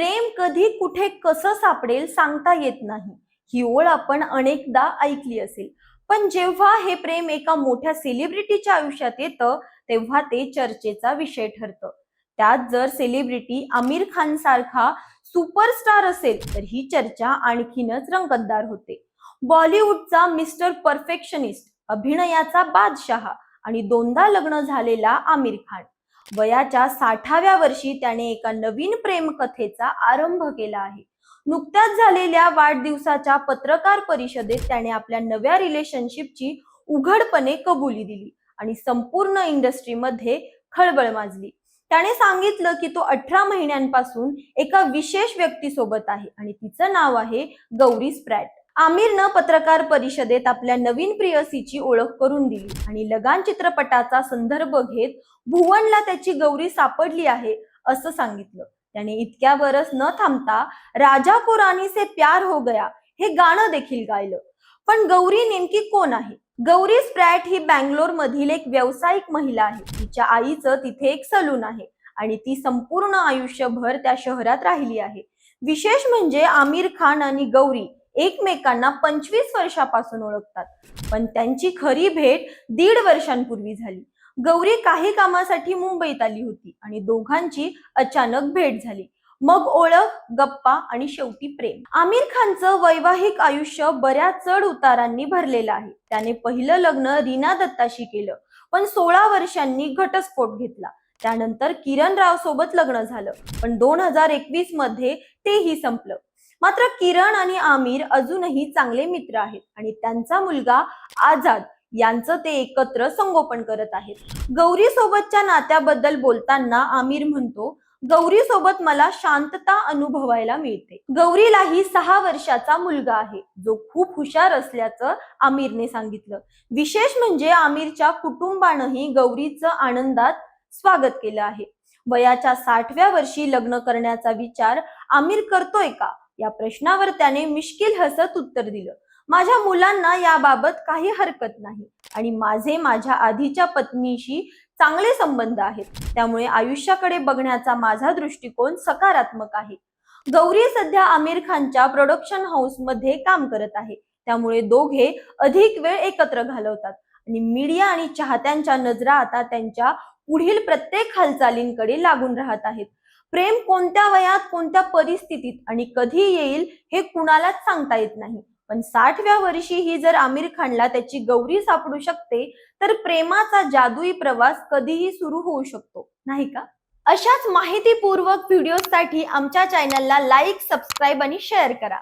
प्रेम कधी कुठे कसं सापडेल सांगता येत नाही. ही ओळ आपण अनेकदा ऐकली असेल. पण जेव्हा हे प्रेम एका मोठ्या सेलिब्रिटीच्या आयुष्यात येतं तेव्हा ते चर्चेचा विषय ठरतं. त्यात जर सेलिब्रिटी आमिर खान सारखा सुपरस्टार असेल तर ही चर्चा आणखीनच रंगतदार होते. बॉलिवूडचा मिस्टर परफेक्शनिस्ट अभिनयाचा बादशहा आणि दोनदा लग्न झालेला आमिर खान. वयाच्या साठाव्या वर्षी त्याने एका नवीन प्रेमकथेचा आरंभ केला आहे. नुकत्याच झालेल्या वाढदिवसाच्या पत्रकार परिषदेत त्याने आपल्या नव्या रिलेशनशिपची उघडपणे कबुली दिली आणि संपूर्ण इंडस्ट्रीमध्ये खळबळ माजली. त्याने सांगितलं की तो अठरा महिन्यांपासून एका विशेष व्यक्तीसोबत आहे आणि तिचं नाव आहे गौरी स्प्रॅट. आमिरनं पत्रकार परिषदेत आपल्या नवीन प्रियसीची ओळख करून दिली आणि लगान चित्रपटाचा संदर्भ घेत भुवनला त्याची गौरी सापडली आहे असं सांगितलं. त्याने इतक्या बरस न थांबता राजा कोरानी से प्यार हो गया हे गाणं देखील गायलं. पण गौरी नेमकी कोण आहे? गौरी स्प्रॅट ही बँगलोर मधील एक व्यावसायिक महिला आहे. तिच्या आईचं तिथे एक सलून आहे आणि ती संपूर्ण आयुष्यभर त्या शहरात राहिली आहे. विशेष म्हणजे आमिर खान आणि गौरी एकमेकांना पंचवीस वर्षापासून ओळखतात. पण त्यांची खरी भेट दीड वर्षांपूर्वी झाली. गौरी काही कामासाठी मुंबईत आली होती आणि दोघांची अचानक भेट झाली. मग ओळख गप्पा आणि शेवटी प्रेम. आमिर खानचं वैवाहिक आयुष्य बऱ्याच चढ उतारांनी भरलेलं आहे. त्याने पहिलं लग्न रीना दत्ताशी केलं पण सोळा वर्षांनी घटस्फोट घेतला. त्यानंतर किरण राव सोबत लग्न झालं पण दोन हजार एकवीसमध्ये तेही संपलं. मात्र किरण आणि आमिर अजूनही चांगले मित्र आहेत आणि त्यांचा मुलगा आझाद यांचं ते एकत्र संगोपन करत आहेत. गौरी सोबतच्या नात्याबद्दल बोलताना आमिर म्हणतो गौरी सोबत मला शांतता अनुभवायला मिळते. गौरीलाही सहा वर्षाचा मुलगा आहे जो खूप हुशार असल्याचं आमिरने सांगितलं. विशेष म्हणजे आमिरच्या कुटुंबानंही गौरीचं आनंदात स्वागत केलं आहे. वयाच्या साठव्या वर्षी लग्न करण्याचा विचार आमिर करतोय का? या प्रश्नावर त्याने मिश्किल हसत उत्तर दिलं. माझ्या मुलांना याबाबत काही हरकत नाही आणि माझे माझ्या आधीच्या पत्नीशी चांगले संबंध आहेत. त्यामुळे आयुष्याकडे बघण्याचा माझा दृष्टिकोन सकारात्मक आहे. गौरी सध्या आमिर खानच्या प्रोडक्शन हाऊसमध्ये काम करत आहे. त्यामुळे दोघे अधिक वेळ एकत्र घालवतात. आणि मीडिया आणि चाहत्यांच्या नजरा आता त्यांच्या पुढील प्रत्येक हालचालींकडे लागून राहत आहेत. प्रेम कोणत्या वयात कोणत्या परिस्थितीत आणि कधी येईल हे कुणालाच सांगता येत नाही. पण साठव्या वर्षी ही जर आमिर खानला त्याची गौरी सापडू शकते तर प्रेमाचा जादुई प्रवास कधीही सुरू होऊ शकतो. नाही का? अशाच माहितीपूर्वक व्हिडिओसाठी आमच्या चॅनलला लाईक सबस्क्राईब आणि शेअर करा.